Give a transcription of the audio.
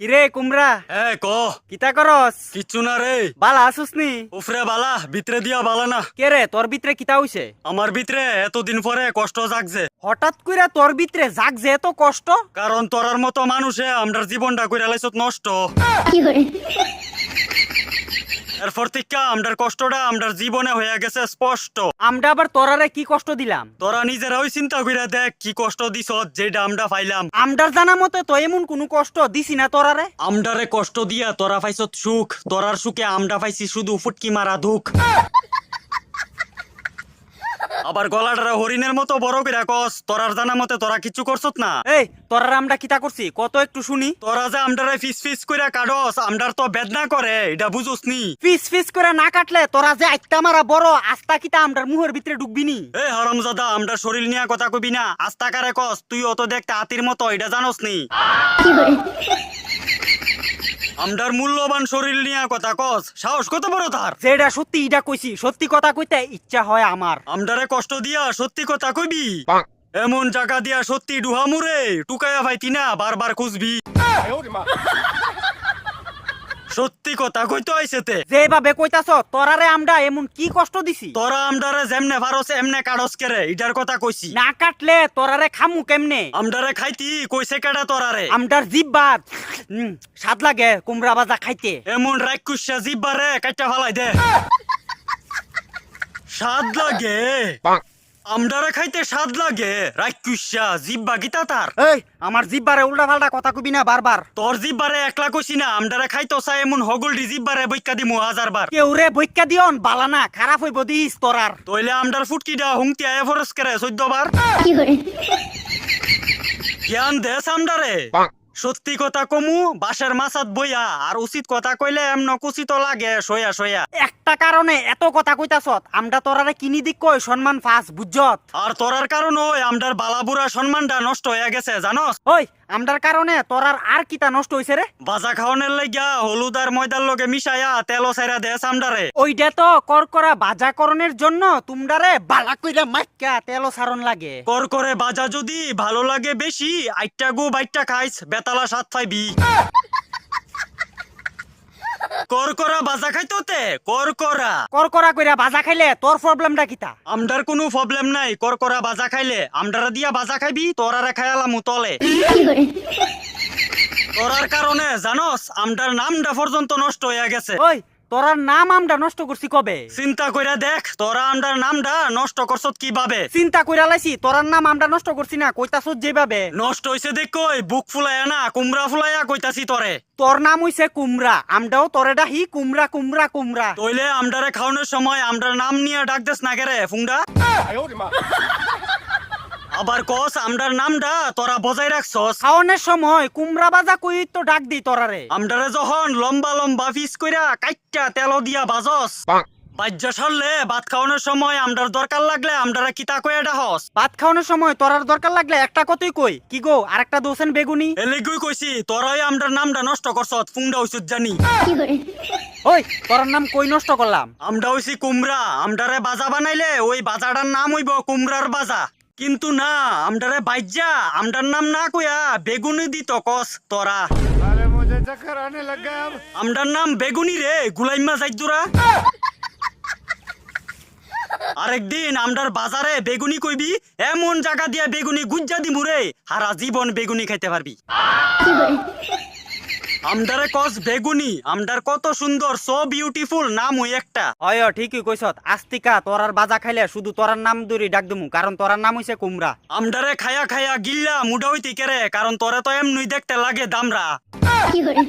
কিরে কুমড়া? এ ক? কিতা করস? কিচ্ছু না রে। বালা আসুস নি? উফরে বালা ভিতরে দিয়া বালা না। কে রে তোর ভিতরে কিতা হইছে? আমার ভিতরে এতদিন পরে কষ্ট জাগছে। হঠাৎ কইরা তোর ভিতরে জাগ যে এত কষ্ট? কারণ তোরার মতো মানুষে আমরার জীবনটা কইরা লাইছত নষ্ট। এরপর থেকে আমরার কষ্টটা আমরার জীবনে হয়ে গেছে স্পষ্ট। আমরা আবার তোরারে কি কষ্ট দিলাম? তোরা নিজেরাই চিন্তা করে দেখ কি কষ্ট দিছ যেটা আমরা পাইলাম। আমদার জানা মতে তো এমন কোনো কষ্ট দিছি না তোরারে? আমডারে কষ্ট দিয়া তোরা পাইছত সুখ তোরার সুখে আমরা পাইছি শুধু ফুটকি মারা দুঃখ। আবার গলাটারে হরিণের মতো বড় কইরা কস তোরার জানা মতে তোরা কিছু করছত না। এই তোরারে আমরা কিতা করছি? কত একটু শুনি। তোরা যে আমডারে ফিস ফিস করে কাটস আমডার তো বেদনা করে এটা বুঝোস নি। ফিস ফিস করে না কাটলে তোরা যে আইতা মারা বড় আস্তা কিতা আমদার মুহের ভিতরে ঢুকবি নি? এ হরমজাদা আমডার শরীর নিয়ে কথা কবি না। আস্তা কারে কস তুই অত দেখতে হাতির মতো এটা জানোস নি। আমডার মূল্যবান শরীর নিয়ে কথা কস সাহস কত বড় তার? যেটা সত্যি এটা কইছি সত্যি কথা কইতে ইচ্ছা হয় আমার। আমডারে কষ্ট দিয়া সত্যি কথা কইবি? এমন জায়গা দিয়া সত্যি ডুহা মুরে টুকাইয়া ভাইতি না বারবার খুঁজবি। সত্যি কথা কইতো আইছেতে যেভাবে কইতাছ তোরারে আমরা এমন কি কষ্ট দিছি? তোরা আমডারে যেমনে ভারস এমনে কাড়স কেরে ইটার কথা কইছি। না কাটলে তোরারে খামু কেমনে? আমডারে খাইতি কইছে কেডা তোরারে? আমদার জিব্বাত উম, স্বাদ লাগে কুমড়া বাজা খাইতে। এমন রাক্ষুসা জিব্বারে কাইটা ফালাই দে। স্বাদ লাগে। আমডারে খাইতে স্বাদ লাগে। রাক্ষুসা জিব্বা গীতা তার। এই আমার জিব্বারে উল্টা পাল্টা কথা কবি না বারবার। তোর জিব্বারে একলা কইছি না আমডারে খাইতো চাই এমন হগলডি জিব্বারে বৈকা দিমু হাজার বার। কেউ রে বৈক্কা দিয়ন বালানা খারাপ হইব দিস তোরার তইলে আমডার ফুটকিটা হুংতি আয় ফরস করে চোদ্দ বার। জ্ঞান দেশ আমডারে। সত্যি কথা কমু বাসের মাছাত বইয়া আর উচিত কথা কইলে এমন কুচিত লাগে সয়া সয়া। একটা কারণে এত কথা কইতাছত আমরা তোরারে কিনি দিক কই সম্মান ফাস বুঝছত আর তোরার কারণ ওই আমডার বালাবুড়া সম্মানটা নষ্ট হয়ে গেছে জানস? ওই আমদার কারণে তোরার আর কিতা নষ্ট হইছে রে? বাজা খাওয়ানোর লাগিয়া হলুদ আর ময়দার লগে মিশাইয়া তেলো সাইরা দেশ আমডারে। ওইটা তো করকরা বাজাকরণের জন্য তোমরারে বালা কইরা মাইক্কা তেলো সারণ লাগে। কর করে বাজা যদি ভালো লাগে বেশি আইটা গু বাইটা খাইস বেতালা সাত পাইবি কর করা বাজা খাইতো তে? করকরা। করকরা কইরা বাজা খাইলে তোর প্রবলেমটা কিতা? আমডার কোনো প্রবলেম নাই করকরা বাজা খাইলে। আমডারা দিয়া বাজা খাইবি তোরারে খায়ালাম তলে। তোরার কারণে জানোস আমডার নামটা পর্যন্ত নষ্ট হয়ে গেছে। ওই তোরার নাম আমরা নষ্ট করছি কবে? চিন্তা কইরা দেখ তোরা আমডার নামটা নষ্ট করছত কীভাবে? চিন্তা কইরা লাইছি তোরার নাম আমরা নষ্ট করছি না কইতাছত যেভাবে। নষ্ট হইছে দেখ কই বুক ফুলাইয়া না কুমড়া ফুলাইয়া কইতাছি তরে। তোর নাম হইছে কুমড়া আমরাও তোরে ডাহি কুমড়া কুমড়া কুমড়া। তইলে আমডারে খাওয়ানোর সময় আমডার নাম নিয়ে ডাক দেস না গেরে ফুংডা? আবার কস আমডার নামটা তোরা বজাই রাখছস। খাওয়ানোর সময় কুমড়া বাজা কই তো ডাক দি তোরারে। আমডারে যখন লম্বা লম্বা পিস কইরা কাইটটা তেল দিয়া বাজস বাজ্যা সারলে ভাত খাওয়ানোর সময় আমডার দরকার লাগলে আমডারা কিতা কয়ে ডাহস। ভাত খাওয়ানোর সময় তোরার দরকার লাগলে একটা কথাই কই। কি গো আরেকটা দোসেন বেগুনি? এলেগুই কইছি তোরাই আমডার নামটা নষ্ট করছত ফুংডা হইছত জানি। ওই তোরার নাম কই নষ্ট করলাম? আমডা হইছি কুমড়া আমডারে বাজা বানাইলে ওই বাজাটার নাম হইব কুমড়ার বাজা। কিন্তু না আমডারে বাইজা আমডার নাম না কয়া বেগুনি দি তকস তরা। আমডার নাম বেগুনি রে গুলাইমা যাইদুরা আরেকদিন আমডার বাজারে বেগুনি কইবি এমন জায়গা দিয়া বেগুনি গুজ্জা দিমু রে হারা জীবন বেগুনি খাইতে পারবি। আমডারে কস বেগুনি আমদার কত সুন্দর সো বিউটিফুল নাম ওই একটা। অয় ঠিকই কইছত আস্তিকা তোরার বাজা খাইলে শুধু তোরার নাম ধরি ডাক দমু কারণ তোরার নাম হইছে কুমড়া। আমদারে খায়া খায়া গিল্লা মুডা হইতে কেরে কারণ তোরে তো এমনি দেখতে লাগে দামরা। কি করে